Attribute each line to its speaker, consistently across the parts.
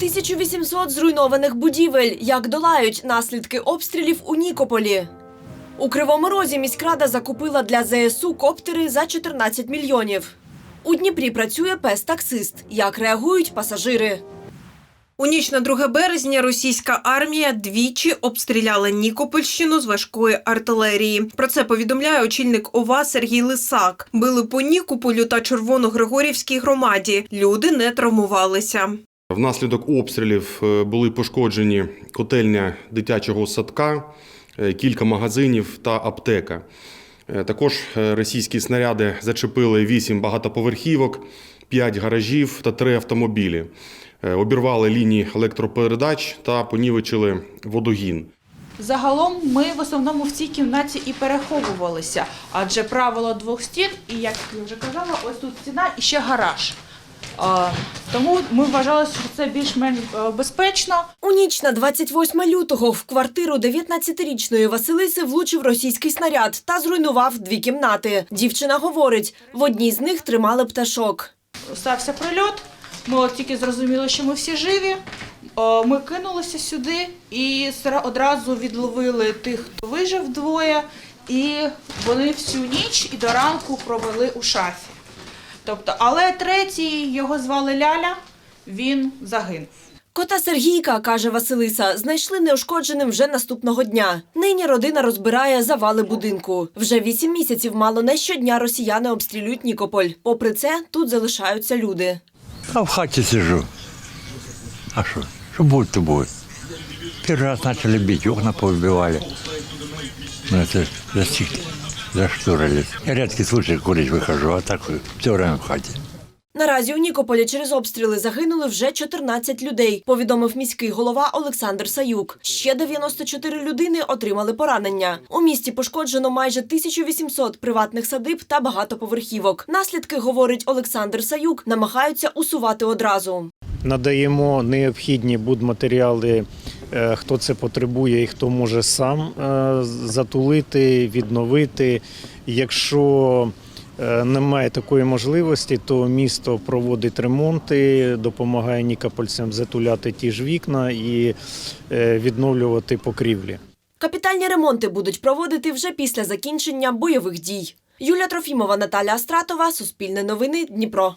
Speaker 1: 1800 зруйнованих будівель. Як долають наслідки обстрілів у Нікополі? У Кривому Розі міськрада закупила для ЗСУ коптери за 14 мільйонів. У Дніпрі працює пес-таксист. Як реагують пасажири?
Speaker 2: У ніч на 2 березня російська армія двічі обстріляла Нікопольщину з важкої артилерії. Про це повідомляє очільник ОВА Сергій Лисак. Били по Нікополю та Червоногригорівській громаді. Люди не травмувалися.
Speaker 3: Внаслідок обстрілів е, були пошкоджені котельня дитячого садка, е, кілька магазинів та аптека. Е, Також російські снаряди зачепили 8 багатоповерхівок, 5 гаражів та 3 автомобілі. Обірвали лінії електропередач та понівечили водогін.
Speaker 4: Загалом ми в основному в цій кімнаті і переховувалися, адже правило двох стін, і як я вже казала, ось тут стіна і ще гараж. Тому ми вважали, що це більш-менш е, безпечно.
Speaker 1: У ніч на 28 лютого в квартиру 19-річної Василиси влучив російський снаряд та зруйнував дві кімнати. Дівчина говорить, в одній з них тримали пташок.
Speaker 4: Стався прильот. Ми от тільки зрозуміли, що ми всі живі. Ми кинулися сюди і одразу відловили тих, хто вижив двоє, і вони всю ніч і до ранку провели у шафі. Тобто, але третій його звали Ляля, він загинув.
Speaker 1: Кота Сергійка, каже Василиса, знайшли неушкодженим вже наступного дня. Нині родина розбирає завали будинку. Вже вісім місяців мало не щодня росіяни обстрілюють Нікополь. Попри це, тут залишаються люди.
Speaker 5: А в хаті сижу. А что? Что будет, то будет. Первый раз начали бить, окна повыбивали. Ну, это застигли, зашторились. Я редкий случай курить выхожу, а так все время в хате.
Speaker 1: Наразі у Нікополі через обстріли загинули вже 14 людей, повідомив міський голова Олександр Саюк. Ще 94 людини отримали поранення. У місті пошкоджено майже 1800 приватних садиб та багатоповерхівок. Наслідки, говорить Олександр Саюк, намагаються усувати одразу.
Speaker 6: надаємо необхідні будматеріали, хто це потребує і хто може сам е, затулити, відновити. Якщо е, немає такої можливості, то місто проводить ремонти, допомагає нікопольцям затуляти ті ж вікна і е, відновлювати покрівлі.
Speaker 1: Капітальні ремонти будуть проводити вже після закінчення бойових дій. Юлія Трофімова, Наталя Астратова, Суспільне новини, Дніпро.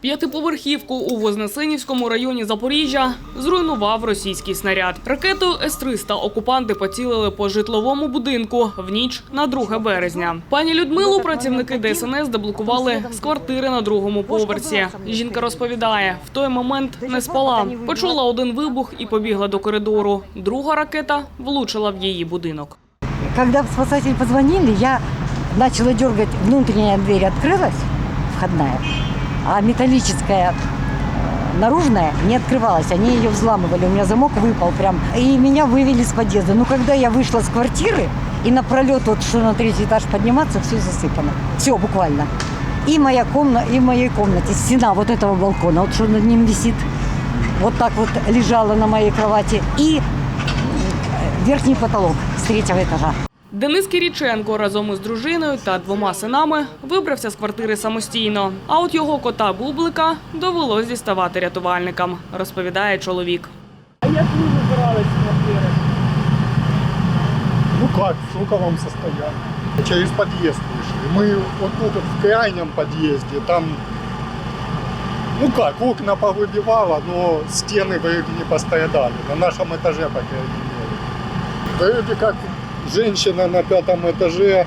Speaker 7: П'ятиповерхівку у Вознесенівському районі Запоріжжя зруйнував російський снаряд. Ракетою С-300 окупанти поцілили по житловому будинку в ніч на 2 березня. Пані Людмилу працівники ДСНС деблокували з квартири на другому поверсі. Жінка розповідає, в той момент не спала. Почула один вибух і побігла до коридору. Друга ракета влучила в її будинок.
Speaker 8: Когда спасатели позвонили, я начала дергать, внутренняя дверь открылась, входная, а металлическая э, наружная не открывалась. Они ее взламывали, у меня замок выпал прям. И меня вывели с подъезда. Но когда я вышла с квартиры, и на пролет, вот что на третий этаж подниматься, все засыпано. Все буквально. И моя комната, и в моей комнате стена вот этого балкона, вот что над ним висит, вот так вот лежала на моей кровати. И м, верхний потолок с третьего этажа.
Speaker 7: Денис Кіріченко разом із дружиною та двома синами вибрався з квартири самостійно. А от його кота Бублика довелось діставати рятувальникам, розповідає чоловік.
Speaker 9: Ну как, в шоковом состоянии. Через подъезд вышли. Мы вот тут вот в крайнем подъезде, там, ну как, окна повыбивало, но стены вроде не пострадали. На нашем этаже, по крайней мере. Вроде как женщина на пятом этаже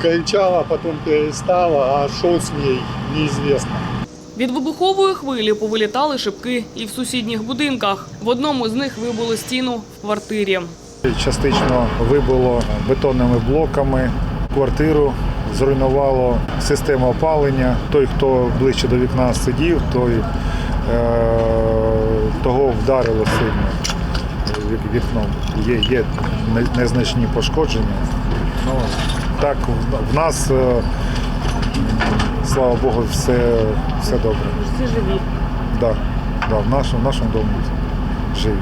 Speaker 9: кричала, потом перестала, а что с ней, неизвестно.
Speaker 7: Від вибухової хвилі повилітали шибки і в сусідніх будинках. В одному з них вибули стіну в квартирі.
Speaker 10: Частично вибило бетонними блоками квартиру, зруйнувало систему опалення. Той, хто ближче до вікна сидів, той е, того вдарило сильно вік- вікном. Є, є незначні пошкодження. Ну, так, в- нас, е, слава Богу, все, все добре. Всі живі? Так, да, да, в нашому, в нашому домі живі.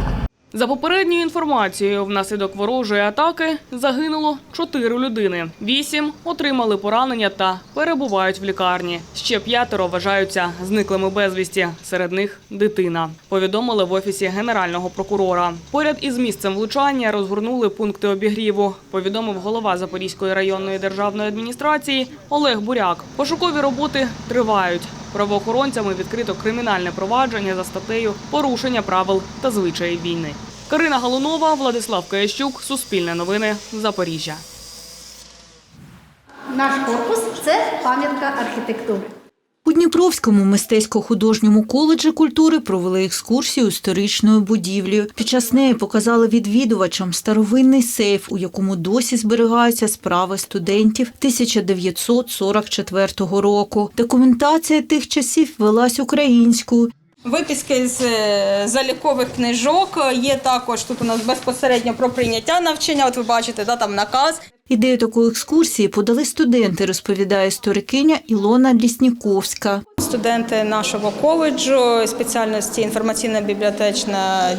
Speaker 7: За попередньою інформацією, внаслідок ворожої атаки загинуло чотири людини. Вісім отримали поранення та перебувають в лікарні. Ще п'ятеро вважаються зниклими безвісті. Серед них дитина. Повідомили в офісі генерального прокурора. Поряд із місцем влучання розгорнули пункти обігріву. Повідомив голова Запорізької районної державної адміністрації Олег Буряк. Пошукові роботи тривають. Правоохоронцями відкрито кримінальне провадження за статтею порушення правил та звичаїв війни. Карина Галунова, Владислав Каящук, Суспільне новини, Запоріжжя.
Speaker 11: Наш корпус це пам'ятка архітектури.
Speaker 12: Дніпровському мистецько-художньому коледжі культури провели екскурсію історичною будівлею. Під час неї показали відвідувачам старовинний сейф, у якому досі зберігаються справи студентів 1944 року. Документація тих часів велась українською.
Speaker 13: Виписки з е, залікових книжок є також тут у нас безпосередньо про прийняття навчання. От ви бачите, да, там наказ.
Speaker 12: Ідею такої екскурсії подали студенти, розповідає історикиня Ілона Лісніковська.
Speaker 13: Студенти нашого коледжу спеціальності інформаційна бібліотечна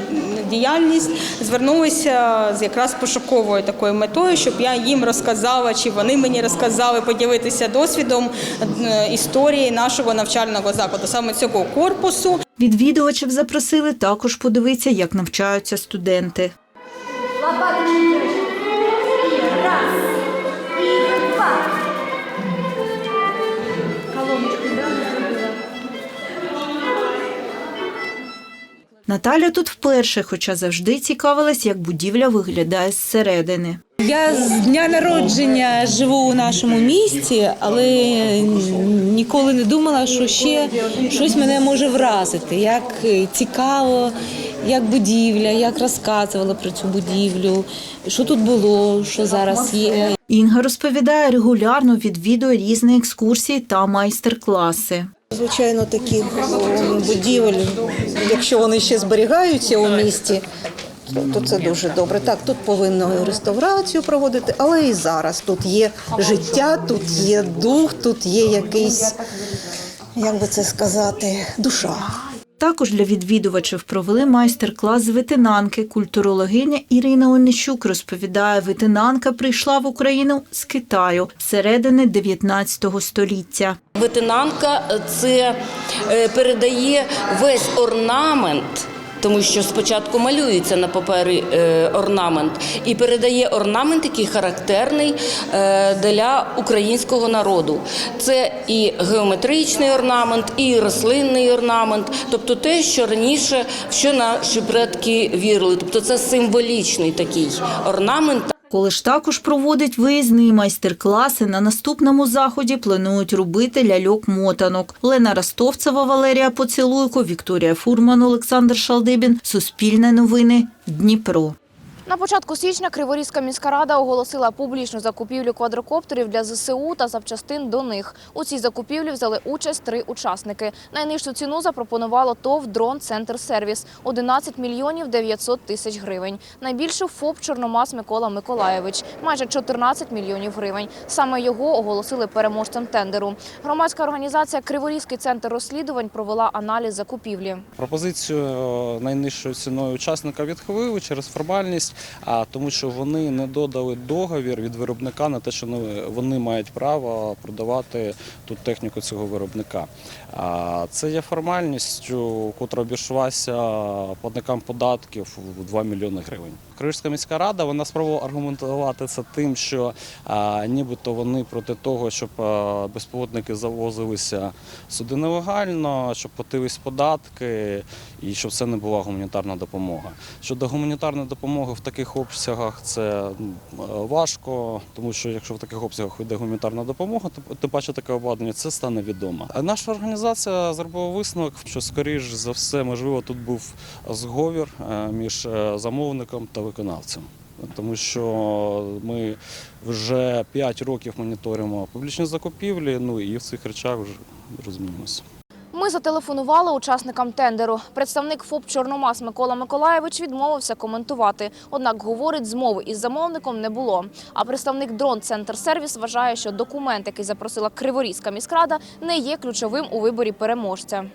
Speaker 13: діяльність звернулися з якраз пошуковою такою метою, щоб я їм розказала, чи вони мені розказали поділитися досвідом е, історії нашого навчального закладу, саме цього корпусу.
Speaker 12: Відвідувачів запросили також подивитися, як навчаються студенти. Наталя тут вперше, хоча завжди цікавилась, як будівля виглядає зсередини.
Speaker 14: Я з дня народження живу у нашому місті, але ніколи не думала, що ще щось мене може вразити. Як цікаво, як будівля, як розказували про цю будівлю, що тут було, що зараз є.
Speaker 12: Інга розповідає, регулярно відвідує різні екскурсії та майстер-класи.
Speaker 14: Звичайно, таких будівель, якщо вони ще зберігаються у місті, то це дуже добре. Так, тут повинно реставрацію проводити, але і зараз тут є життя, тут є дух, тут є якийсь, як би це сказати, душа.
Speaker 12: Також для відвідувачів провели майстер-клас з ветенанки. Культурологиня Ірина Онищук розповідає, ветенанка прийшла в Україну з Китаю середини 19 століття.
Speaker 15: Ветенанка це е, передає весь орнамент. Тому що спочатку малюється на папері е, орнамент і передає орнамент, який характерний е, для українського народу. Це і геометричний орнамент, і рослинний орнамент, тобто те, що раніше що наші предки вірили. Тобто це символічний такий орнамент.
Speaker 12: Колиш також проводить виїзні майстер-класи. На наступному заході планують робити ляльок-мотанок. Лена Ростовцева, Валерія Поцілуйко, Вікторія Фурман, Олександр Шалдибін. Суспільне новини. Дніпро.
Speaker 16: На початку січня Криворізька міська рада оголосила публічну закупівлю квадрокоптерів для ЗСУ та запчастин до них. У цій закупівлі взяли участь три учасники. Найнижчу ціну запропонувало ТОВ «Дрон Центр Сервіс» – 11 мільйонів 900 тисяч гривень. Найбільшу ФОП «Чорномаз» Микола Миколаєвич – майже 14 мільйонів гривень. Саме його оголосили переможцем тендеру. Громадська організація «Криворізький центр розслідувань» провела аналіз закупівлі.
Speaker 17: Пропозицію е, найнижчою ціною учасника відхилили через формальність, а тому, що вони не додали договір від виробника на те, що вони- вони мають право продавати тут техніку цього виробника. А це є формальністю, котра обійшлася платникам податків у 2 мільйони гривень. Криворізька міська рада вона спробувала аргументувати це тим, що нібито вони проти того, щоб безпілотники завозилися сюди нелегально, щоб платились податки і щоб це не була гуманітарна допомога. Щодо гуманітарної допомоги в таких обсягах це важко, тому що якщо в таких обсягах йде гуманітарна допомога, то тим паче таке обладнання, це стане відомо. Наша організація зробила висновок, що скоріш за все, можливо, тут був зговір е, між е, замовником та виконавцем. Тому що ми вже 5 років моніторимо публічні закупівлі, ну і в цих речах вже розуміємося.
Speaker 16: Ми зателефонували учасникам тендеру. Представник ФОП «Чорномаз» Микола Миколаєвич відмовився коментувати. Однак, говорить, змови із замовником не було. А представник «Дрон Центр Сервіс» вважає, що документ, який запросила Криворізька міськрада, не є ключовим у виборі переможця.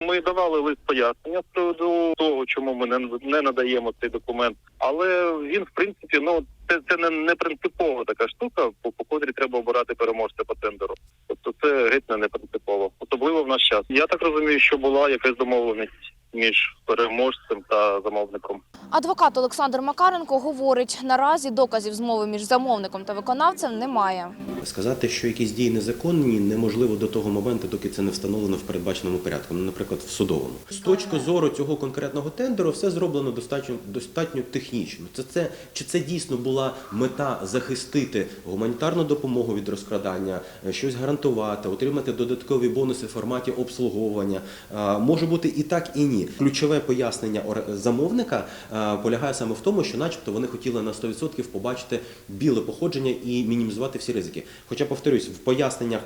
Speaker 18: Ми давали лист пояснення з приводу того, чому ми не, не надаємо цей документ. Але він, в принципі, ну це, це не, не принципова така штука, по, по котрій треба обирати переможця по тендеру. Тобто це геть не, принципово, особливо в наш час. Я так розумію, що була якась домовленість між переможцем та замовником.
Speaker 16: Адвокат Олександр Макаренко говорить, наразі доказів змови між замовником та виконавцем немає.
Speaker 19: Сказати, що якісь дії незаконні, неможливо до того моменту, доки це не встановлено в передбаченому порядку, ну, наприклад, в судовому. З точки зору цього конкретного тендеру, все зроблено достатньо достатньо технічно. Це це чи це дійсно була мета захистити гуманітарну допомогу від розкрадання, е, щось гарантувати, отримати додаткові бонуси в форматі обслуговування. А, Може бути і так, і ні. Ключове пояснення замовника е, полягає саме в тому, що, начебто, вони хотіли на 100% побачити біле походження і мінімізувати всі ризики. Хоча, повторюсь, в поясненнях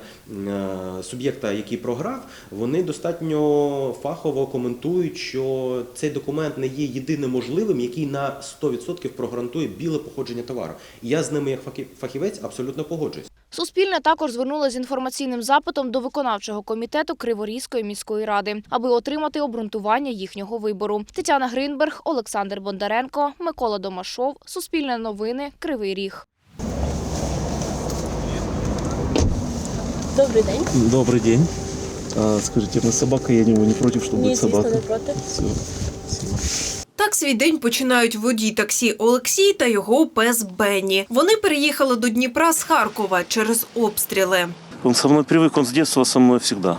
Speaker 19: е, суб'єкта, який програв, вони достатньо фахово коментують, що цей документ не є єдиним можливим, який на 100% прогарантує біле походження товару. І я з ними, як фахі- фахівець, абсолютно погоджуюсь.
Speaker 16: Суспільне також звернулося з інформаційним запитом до виконавчого комітету Криворізької міської ради, аби отримати обґрунтування їхнього вибору. Тетяна Гринберг, Олександр Бондаренко, Микола Домашов, Суспільне новини, Кривий Ріг.
Speaker 20: Добрий день.
Speaker 21: Добрый день. А, скажите, мы с собакой едем, вы не против, что
Speaker 20: Ні,
Speaker 21: будет
Speaker 20: звісно,
Speaker 21: собака?
Speaker 20: не проти.
Speaker 21: Все.
Speaker 2: Так свій день починають водій таксі Олексій та його пес Бенні. Вони переїхали до Дніпра з Харкова через обстріли.
Speaker 21: Он со мной привык, он с детства со мной всегда.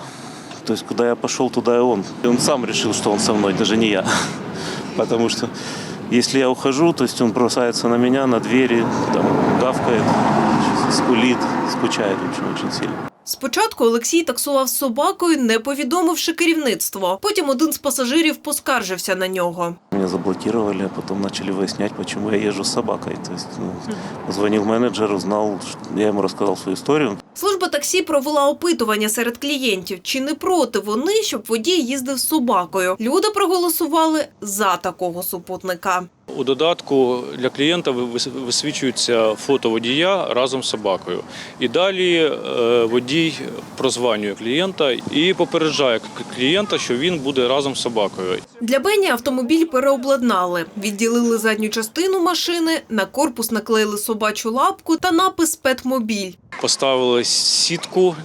Speaker 21: То есть, куда я пошел, туда и он. И он сам решил, что он со мной, даже не я. Потому что если я ухожу, то есть он бросается на меня, на двери, там, гавкает, скулит, скучает, в общем, очень сильно.
Speaker 2: Спочатку Олексій таксував з собакою, не повідомивши керівництво. Потім один з пасажирів поскаржився на нього.
Speaker 21: Меня заблокировали, потом начали выяснять, почему я езжу с собакой. То есть, ну, позвонил менеджер, узнал, что- я ему рассказал свою историю.
Speaker 2: Служба таксі провела опитування серед клієнтів, чи не проти вони, щоб водій їздив з собакою. Люди проголосували за такого супутника.
Speaker 22: У додатку для клієнта вис- висвічується фото водія разом з собакою. І далі е, водій прозванює клієнта і попереджає клієнта, що він буде разом з собакою.
Speaker 2: Для Бені автомобіль переобладнали. Відділили задню частину машини, на корпус наклеїли собачу лапку та напис «Петмобіль».
Speaker 22: Поставили сітку,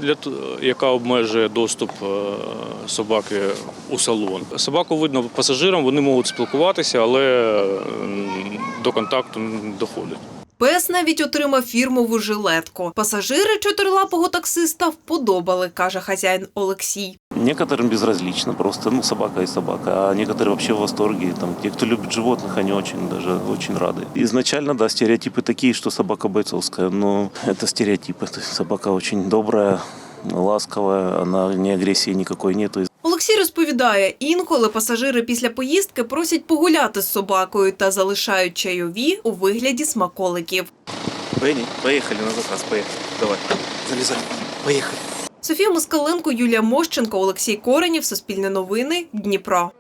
Speaker 22: яка обмежує доступ е, собаки у салон. Собаку видно пасажирам, вони можуть спілкуватися, але до контакту не доходить.
Speaker 2: Пес навіть отримав фірмову жилетку. Пасажири чотирилапого таксиста вподобали, каже хазяїн Олексій.
Speaker 21: Некоторым безразлично, просто ну, собака и собака, а некоторые вообще в восторге. Там, те, кто любит животных, они очень даже очень рады. Изначально, да, стереотипы такие, что собака бойцовская, но это стереотипы. То есть собака очень добрая, ласковая, она ни агрессии никакой нету.
Speaker 2: Олексій розповідає, інколи пасажири після поїздки просять погуляти з собакою та залишають чайові у вигляді смаколиків.
Speaker 21: Бенни, поехали на заказ, поехали. Давай, залезай, поехали.
Speaker 2: Софія Москаленко, Юлія Мощенко, Олексій Коренів, Суспільне новини, Дніпро.